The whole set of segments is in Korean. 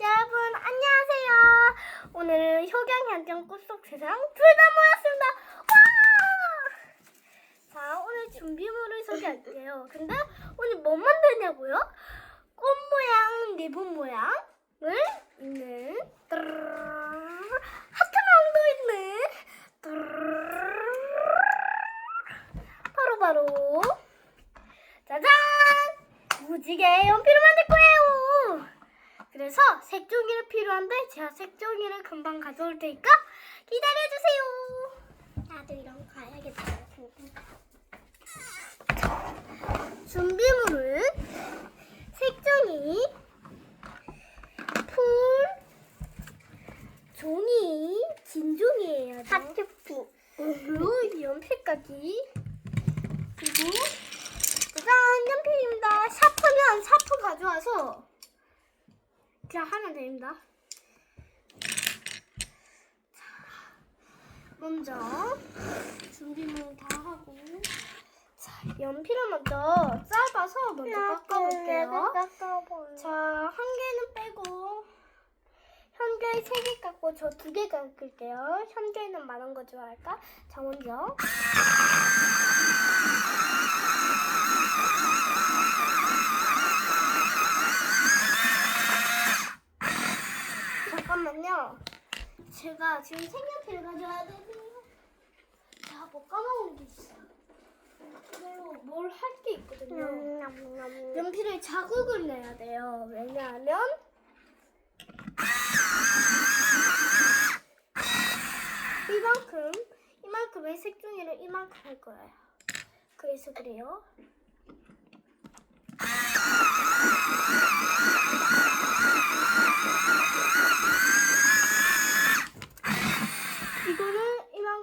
여러분 안녕하세요. 오늘은 효경, 현정, 꿈속 세상 둘 다 모였습니다. 와! 자 오늘 준비물을 소개할게요. 근데 오늘 뭐 만드냐고요? 꽃 모양, 리본 모양을 있는 하트 모양도 있는 뚜루루루, 바로 바로 짜잔! 무지개 연필을 만들 거예요. 그래서 색종이를 필요한데 제가 색종이를 금방 가져올 테니까 기다려주세요. 나도 이런 거 가야겠다. 준비물은 색종이, 풀, 종이, 긴 종이에요. 하트핑. 그리고 연필까지. 그리고 짜잔 연필입니다. 샤프면 샤프 가져와서 그냥 하면 됩니다. 자, 먼저 준비물 다 하고 자 연필을 먼저 짧아서 먼저 깎아볼게요. 자 한 개는 빼고 현결 세개 깎고 저 두 개 깎을게요. 현결는 많은 거 좋아할까? 자 먼저 잠깐만요. 제가 지금 색연필을 가져와야 되거든요. 자, 뭐 까먹은 게 있어요. 그리고 뭘할 게 있거든요. 연필을 자국을 내야 돼요. 왜냐하면 이만큼, 이만큼의 색종이를 이만큼 할 거예요. 그래서 그래요.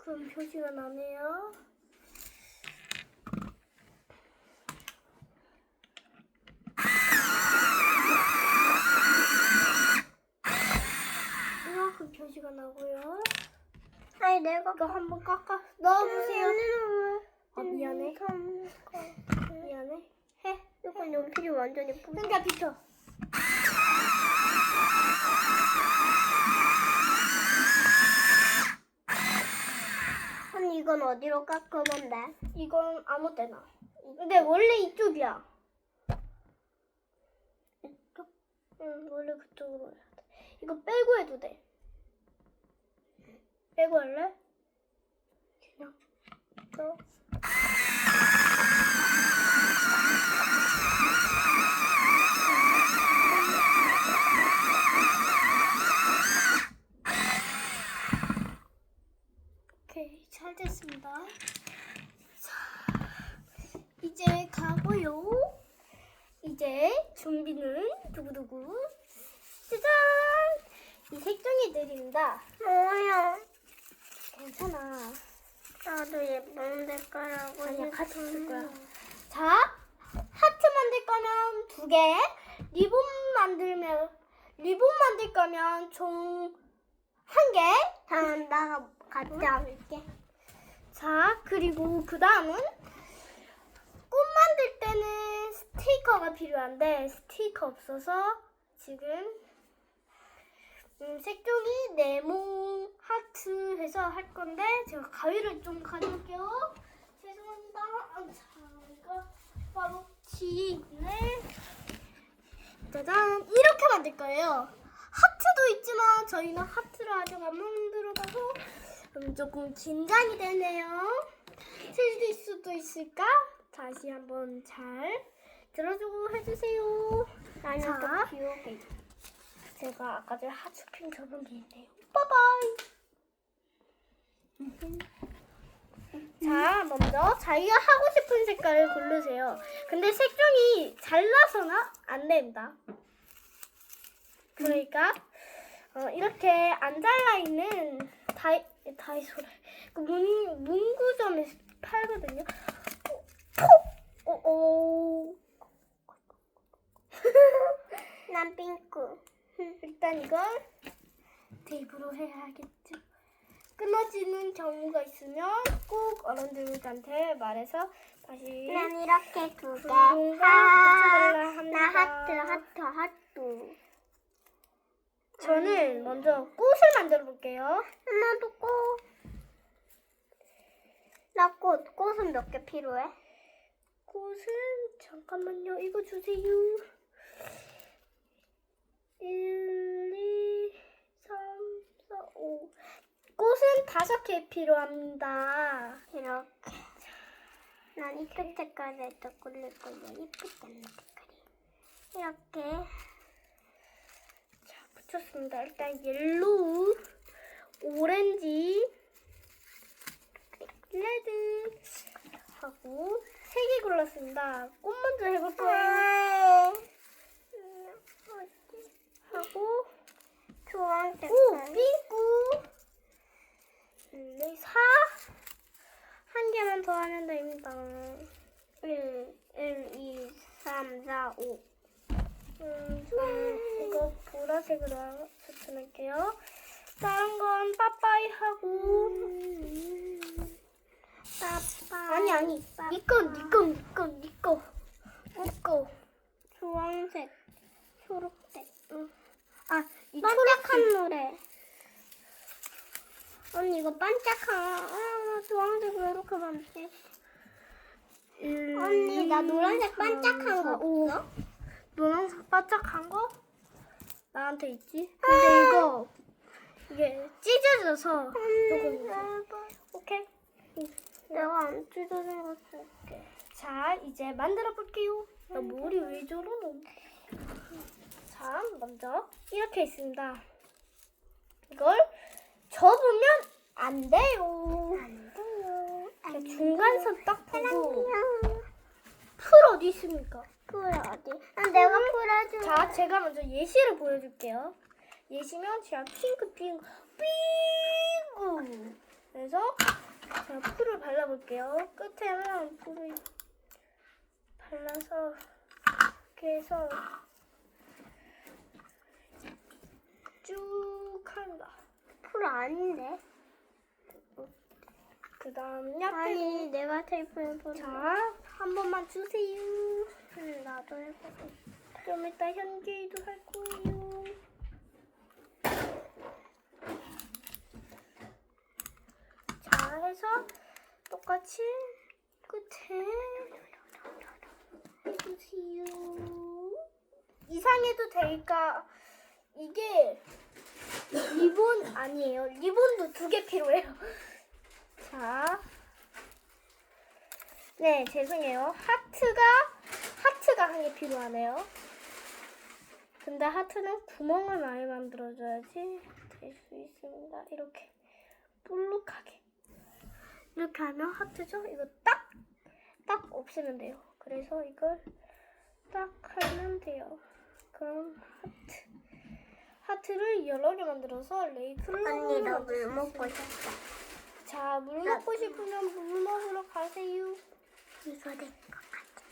이만큼 표시가 나네요. 이만큼 표시가 나고요. 아니 내가 이거 한번 깎아 넣어보세요. 아 미안해. 미안해. 해. 이건 연필이 완전히 뿌. 그러니까 비켜. 언니 이건 어디로 깎으면 돼? 이건 아무 때나. 근데 원래 이쪽이야. 이쪽? 응, 원래 그쪽으로 해야 돼. 이거 빼고 해도 돼. 빼고 할래? 그냥. 또. 오케이, 잘 됐습니다. 이제 가고요. 이제 준비는 두구두구 짜잔 이 색종이들입니다. 뭐야? 괜찮아. 나도 예쁜 색깔하고 아니야 같이 쓸 싶은데. 거야. 자 하트 만들 거면 두 개, 리본 만들면 리본 만들 거면 총 한 개. 다음 나가 같이 앉을게. 자 그 다음은 꽃 만들 때는 스티커가 필요한데 스티커 없어서 지금 음, 색종이 네모 하트 해서 할 건데 제가 가위를 좀 가져올게요. 죄송합니다. 아, 자 이거 바로 지네 짜잔! 이렇게 만들 거예요. 하트도 있지만 저희는 하트를 아직 안 만들어봐서 음, 조금 긴장이 되네요 틀릴 수도 있을까? 다시 한번 잘 들어주고 해주세요 나는 자. 또 귀여게. 제가 아까 전에 하츠핑 접은 게 있네요. 빠바이. 자, 먼저 자기가 하고 싶은 색깔을 고르세요. 근데 색종이 잘라서는 안 됩니다. 그러니까 어, 이렇게 안 잘라 있는 다이 다이소래 그문 문구점에서 팔거든요. 어, 어, 오, 오. 난 핑크. 일단 이걸 테이프로 해야겠죠. 끊어지는 경우가 있으면 꼭 어른들한테 말해서 다시 난 이렇게 두 개. 하. 나 하트 하트 하트. 저는 먼저 꽃을 만들어 볼게요. 나도 꽃. 나 꽃. 꽃은 몇 개 필요해? 꽃은 잠깐만요. 이거 주세요. 1, 2, 3, 4, 5. 꽃은 다섯 개 필요합니다. 이렇게. 난 이쁜 색깔을 또 고를 거야. 이쁘잖아, 색깔이. 이렇게. 자, 붙였습니다. 일단 옐로우, 오렌지, 레드 하고 세 개 골랐습니다. 꽃 먼저 해볼 거예요. 하고 주황색. 오, 핑크. 1, 2, 4. 한 개만 더 하면 됩니다. 1, 1, 2, 3, 4, 5. 음, 저 이거 보라색으로 추천할게요. 다른 건 빠빠이 하고. 빠빠. 아니, 아니. 니꺼, 니꺼, 니꺼, 니꺼. 니꺼. 주황색. 초록색. 아, 이 반짝한 노래. 언니 이거 반짝한 아, 나 주황색 왜 이렇게 많지? 음, 언니 나 노란색 반짝한 거 오. 없어? 노란색 반짝한 거? 나한테 있지? 근데 이거 이게 찢어져서 조금 제발. 오케이. 내가 안 찢어진 거 줄게. 자, 이제 만들어 볼게요. 나 머리 왜 저러노? 자, 먼저 이렇게 있습니다. 이걸 접으면 안 돼요. 안 돼요. 이렇게 중간선 딱 보고. 풀 어디 있습니까? 풀 어디? 아, 내가 풀어줄게. 자, 제가 먼저 예시를 보여줄게요. 예시면 제가 핑크 핑크 핑크 그래서 제가 풀을 발라볼게요. 끝에는 풀을 발라서 이렇게 해서 쭉 합니다. 풀 아닌데? 그 다음 옆에 아니 내가 테이프를 풀어. 자, 한 번만 주세요. 응, 나도 해보고. 좀 이따 현기도 할 거예요. 자, 해서 똑같이 끝에 해주세요. 이상해도 될까? 이게 리본 아니에요. 리본도 두 개 필요해요. 자, 네, 죄송해요. 하트가 하트가 한 개 필요하네요. 근데 하트는 구멍을 많이 만들어줘야지 될 수 있습니다. 이렇게 볼록하게 이렇게 하면 하트죠? 이거 딱! 딱 없애면 돼요. 그래서 이걸 딱 하면 돼요. 그럼 하트 하트를 여러 개 만들어서 레이크를 언니 너물 먹고 싶다. 자, 물 먹고 싶으면 물 먹으러 가세요. 이거 내거 같은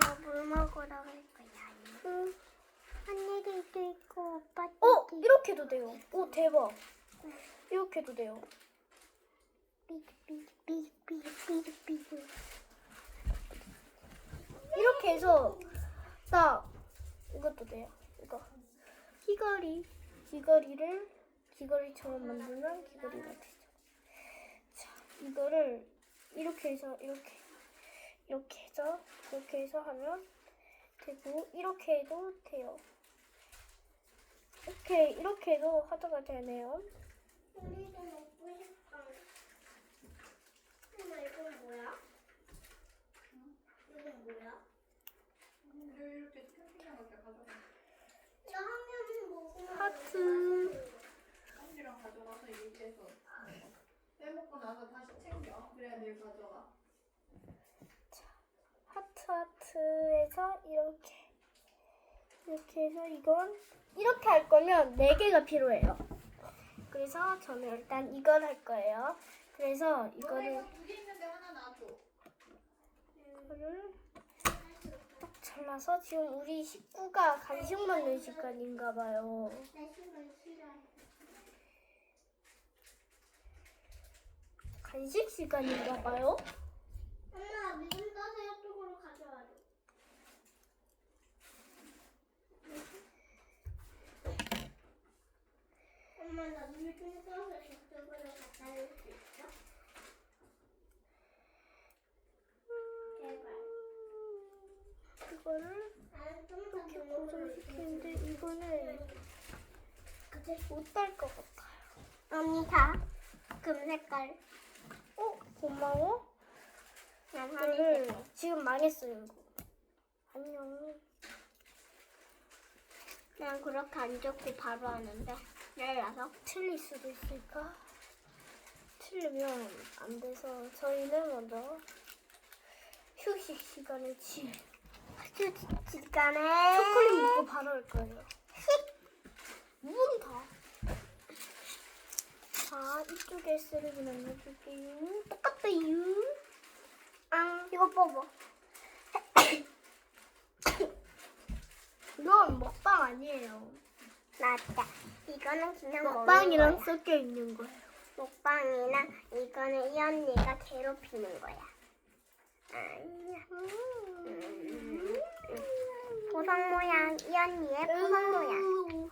나물 먹으러 갈 거야. 응. 언니들도 있고 오빠도 어, 있고. 이렇게도 돼요. 오, 대박. 이렇게도 돼요. 삐삐삐삐삐삐삐. 이렇게 해서 딱 이것도 돼요. 이거 귀걸이 귀걸이를 귀걸이처럼 만들면 귀걸이가 되죠. 자, 이거를 이렇게 해서 이렇게 이렇게 해서 이렇게 해서 하면 되고 이렇게 해도 돼요. 이렇게 이렇게 해도 하드가 되네요. 우리도 먹고 싶다. 엄마 이건 뭐야? 이건 뭐야? 이렇게 가져가. 하트 빼먹고 나서 다시 챙겨. 그래야 내일 가져가. 하트 하트에서 이렇게 이렇게 해서 이건 이렇게 할 거면 네 개가 필요해요. 그래서 저는 일단 이걸 할 거예요. 그래서 이거를 두개 있는데 하나 놔줘. 이거를 딱 잘라서 지금 우리 식구가 간식 먹는 시간인가 봐요. 내 술을 싫어해. 간식 시간인가 봐요. 엄마 미군 떠세요 쪽으로 가져와요. 엄마 나 미군 떠서 저쪽으로 가져올 수 있어? 이거를 이렇게 고정시키는데 이거는 못딸것 같아요. 언니 다 금색깔. 어? 고마워? 난 하늘색. 지금 망했어요. 이거. 안녕. 난 그렇게 안 적고 바로 하는데. 내일 와서. 틀릴 수도 있으니까. 틀리면 안 돼서 저희는 먼저 휴식 시간을 지 시간에. 초콜릿 먹고 바로 할 거예요. 무슨 다. 자, 이쪽에 쓰레기 남겨줄게요. 똑같아요. 아, 이거 뽑아. 이건 먹방 아니에요. 맞다. 이거는 그냥 먹방이랑 거야. 섞여 있는 거예요. 먹방이나 이거는 이 언니가 괴롭히는 거야. 아니야. 음. 보석 모양 이 언니의 보석 모양.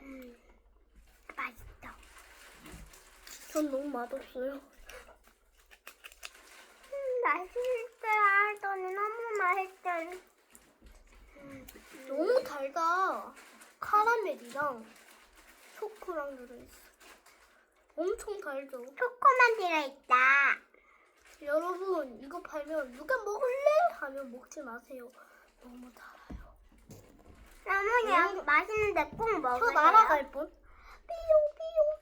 음, 맛있다. 전 너무 맛없어요. 음, 맛있다. 너는 너무 맛있다. 너무 달다. 카라멜이랑 초코랑 들어있어. 엄청 달죠. 초코만 들어있다. 여러분 이거 팔면 누가 먹을래? 하면 먹지 마세요. 너무 달아요. 너무 양 맛있는데 꼭 먹어요. 저 날아갈 뻔. 삐용 삐용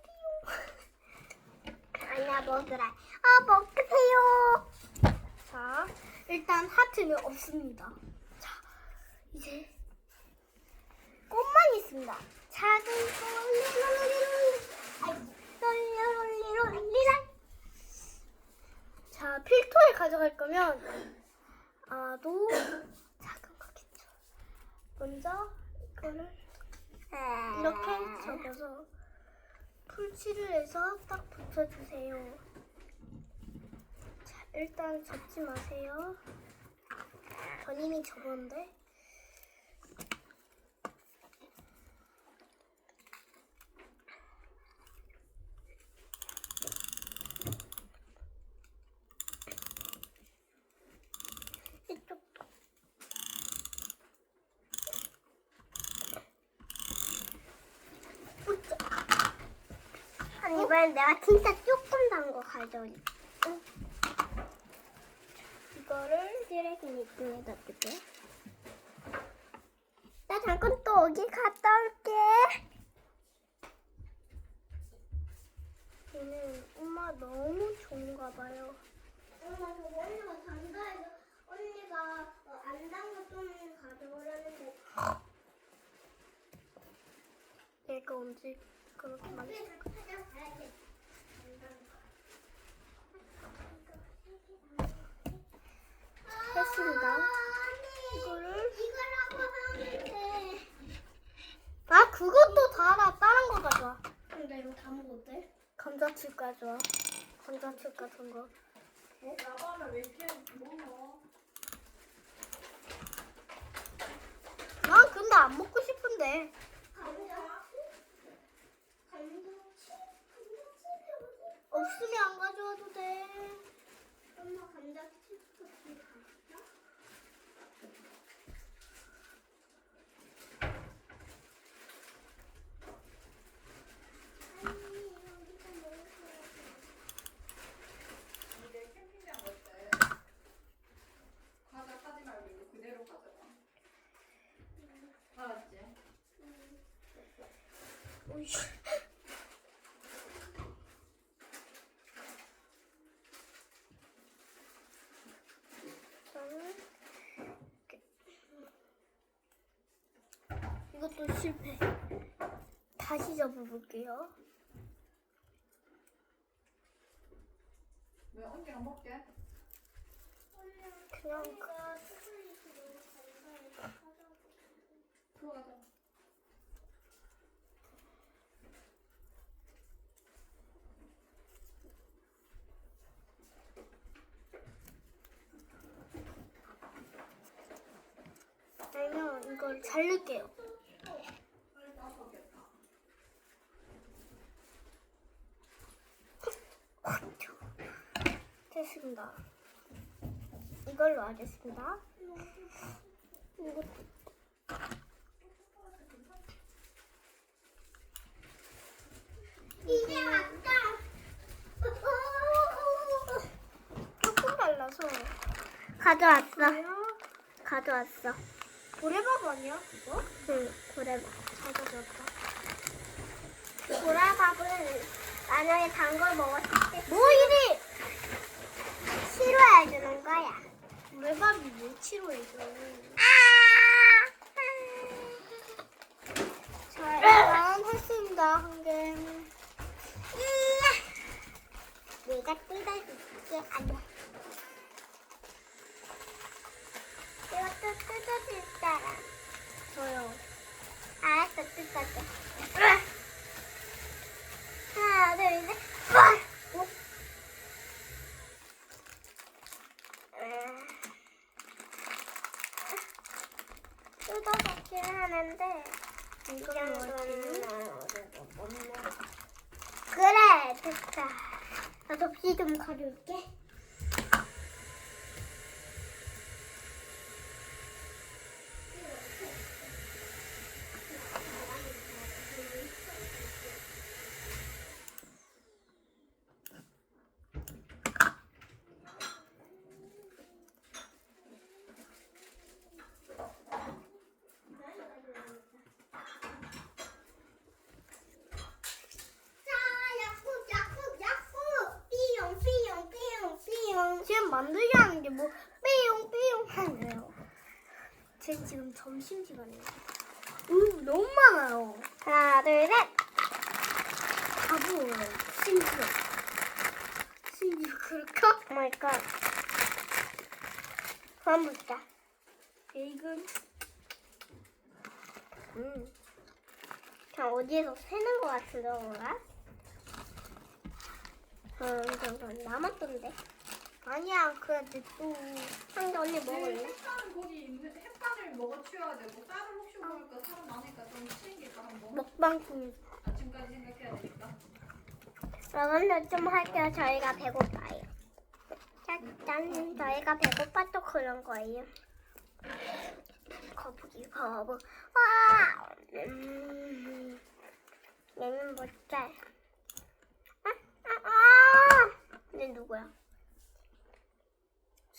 아니야 먹으라. 아 먹으세요. 자 일단 하트는 없습니다. 자 이제 꽃만 있습니다. 작은 롤리롤리롤리롤리롤리롤. 자 필터를 가져갈 거면 아도 작은 거겠죠. 먼저 이거를 이렇게 접어서 풀칠을 해서 딱 붙여주세요. 자, 일단 접지 마세요. 전 이미 접었는데. 이번엔 내가 진짜 조금 단 거 가져올게. 이거를 쓰레기 밑에다 두게. 나 잠깐 또 어디 갔다 올게. 얘는 엄마 너무 좋은가 봐요. 엄마 저거 언니가 단다 해서 언니가 어, 안단거좀 가져오려는데 얘가 언제 그렇게 많이 했습니다. 이거를 이거라고 하는데. 아 그것도 달아. 다른 거 가져와. 근데 이거 다 먹어도 돼? 감자칩 가져와. 감자칩 같은 거. 나발을 왜 이렇게 먹어? 난 근데 안 먹고 싶은데. 감자칩? 감자칩? 감자칩이 어디? 없으면 안 가져와도 돼. 엄마 감자칩 같은 거 있어? 아니 여기다 먹을 거야. 이제 캠핑장 갈 때 과자 사지 말고 이거 그대로 가져가. 알았지? 오이. 저는 이렇게. 이것도 실패. 다시 접어볼게요. 왜 언니가 먹게? 그냥 그-. 들어가자. 아니면 이걸 자를게요. 빨리 따서겠다. 됐습니다. 이걸로 하겠습니다. 이거 이제 왔다. 조금 발라서 가져왔어. 가져왔어. 고래밥 아니야? 이거? 응, 고래밥. 가져왔다. 고래밥은 만약에 단 걸 먹었을 때뭐 주는 거야. 고래밥이 왜 치료해줘? 아! 자 일단 했습니다 한 개. 내가 뜯어줄게. 아니야. 이것도 뜯어줄 사람. 저요. 알았어, 뜯어줘. 하나, 둘, 셋. 어? 음. 뜯어먹긴 하는데 먹어. 그래, 됐다. 나 접시 좀 가져올게. 자, 약국, 약국, 약국. 삐용, 삐용, 삐용, 삐용. 지금 만들기 하는 게 뭐 삐용 삐용 하네요. 제 지금 점심 시간이에요. 우 너무 많아요. 하나, 둘, 셋. 바보예요. 심지어. 심지어 그럴까? 오 마이 갓. 그만 보자. 베이글. 음. 그냥 어디에서 새는 것 같은데, 뭔가? 음, 잠깐, 남았던데. 아니야, 그래도 또. 한개 언니 네, 먹을래? 햇반은 거기 있는 햇반을 먹어 치워야 되고 쌀을 혹시 먹을까 사람 많으니까 좀 치니까 한번 먹방 중. 아침까지 생각해야 되니까. 그러면 좀 할게요. 저희가 배고파요. 짠, 저희가 배고파서 그런 거예요. 거북이, 거북. 와! 음, 얘는 못 잘. 아, 아, 아! 얘 누구야?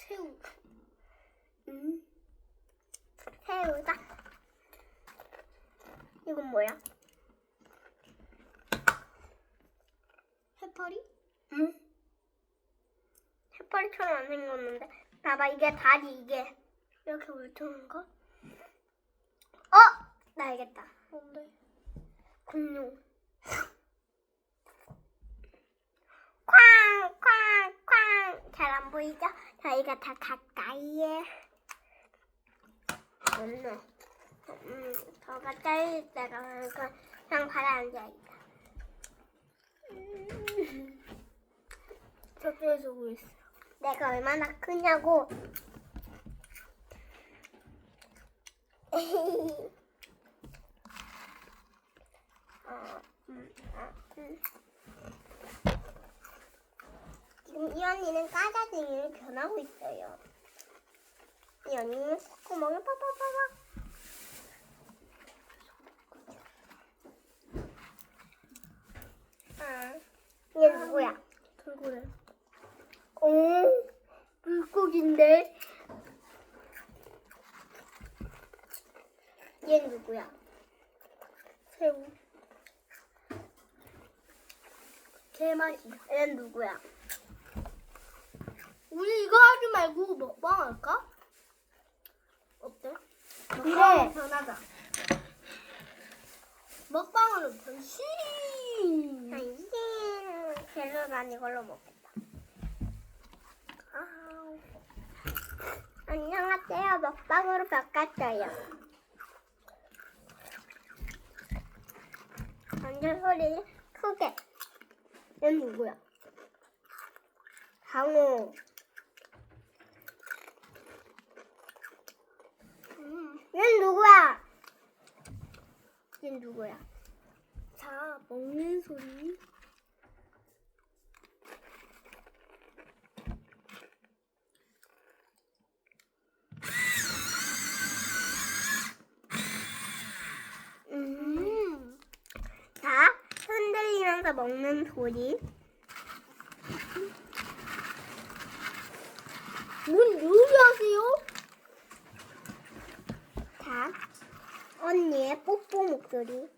새우. 음. 새우다. 이건 뭐야? 해파리? 응? 해파리처럼 안 생겼는데. 봐봐, 이게 다리, 이게. 이렇게 울퉁한 거? 어! 나 알겠다. 뭔데? 공룡. 잘 안 보이죠? 저희가 다 가까이에. 없네. 음, 저가 잘릴 때가 그러니까 그냥 바로 앉아 있다. 음. 저쪽에서 보였어. 내가 얼마나 크냐고. 어, 음, 아, 음. 이 언니는 까자쟁이를 변하고 있어요. 이 언니는 구멍을 팍팍팍팍. 아, 얘 누구야? 돌고래. 오, 물고기인데. 얘 누구야? 새우. 개맛이. 얘 누구야? 말고 먹방 할까? 어때? 그래. 먹방 변하자. 먹방으로 변신. 당신 젤로 난 이걸로 먹겠다. 아우. 안녕하세요. 먹방으로 바꿨어요. 완전 소리 크게. 얘 누구야? 강호. 얘는 누구야? 얘는 누구야? 자, 먹는 소리. 음. 자, 흔들리면서 먹는 소리. 뭔 요리하세요? 자, 언니의 뽀뽀 목소리.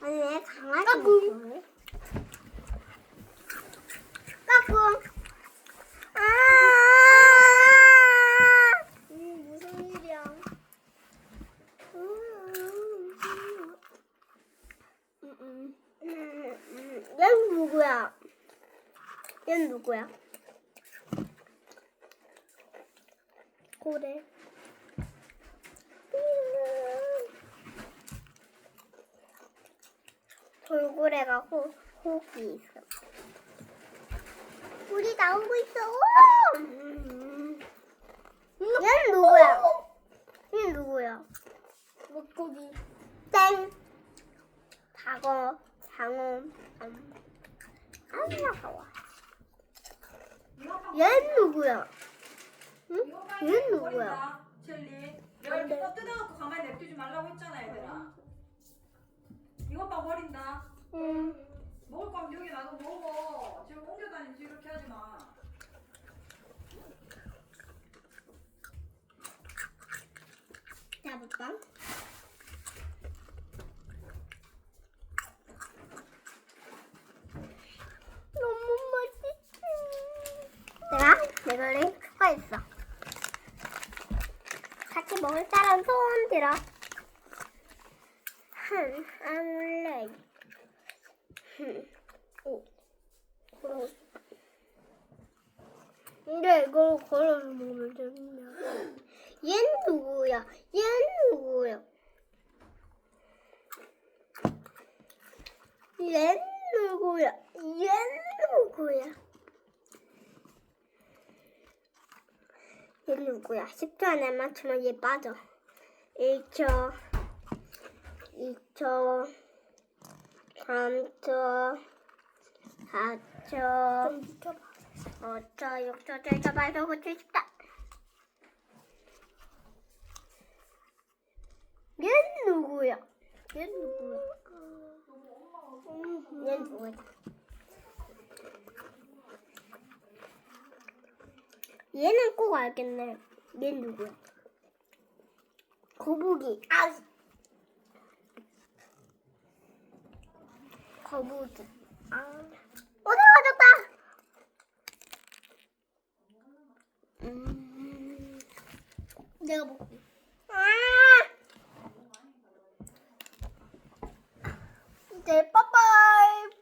언니의 강아지 까꿍. 목소리. 까꿍. 아! 음, 무슨 일이야? 음, 음, 음, 얘는 누구야? 얘는 누구야? 고래. 돌고래가 호, 호기 있어. 우리 나오고 있어. 음. 얘는 누구야? 얘는 누구야? 물고기. 땡. 장어, 장어. 음. 아, 나와. 얘는 누구야? 응? 얘는 누구야? 젤리. 열 이거 뜯어갖고 가만히 냅두지 말라고 했잖아 얘들아. 이것 봐 버린다. 응. 먹을 거면 여기 놔둬 먹어. 지금 옮겨 다니지 이렇게 하지 마. 잡을까? 너무 맛있어. 내가 내가 수고했어. 같이 먹을 사람 손 들어. 올래. 흠, 오. 근데 이거 걸어서 먹으면 되겠냐? 얘는 누구야? 얘는 누구야? 얘는 누구야? 얘는 누구야? 얘 누구야? 10초 안에 맞추면 얘 빠져. 1초, 2초, 3초, 4초, 좀 비켜봐. 5초, 6초, 7초, 8초, 9초, 10초. 얘는 누구야? 얘는 누구야? 얘는 누구야? 얘는 꼭 알겠네. 얘는 누구야? 거북이. 아! 거북이. 아. 어디 가졌다! 음. 내가 먹게. 아! Namaste. Bye bye.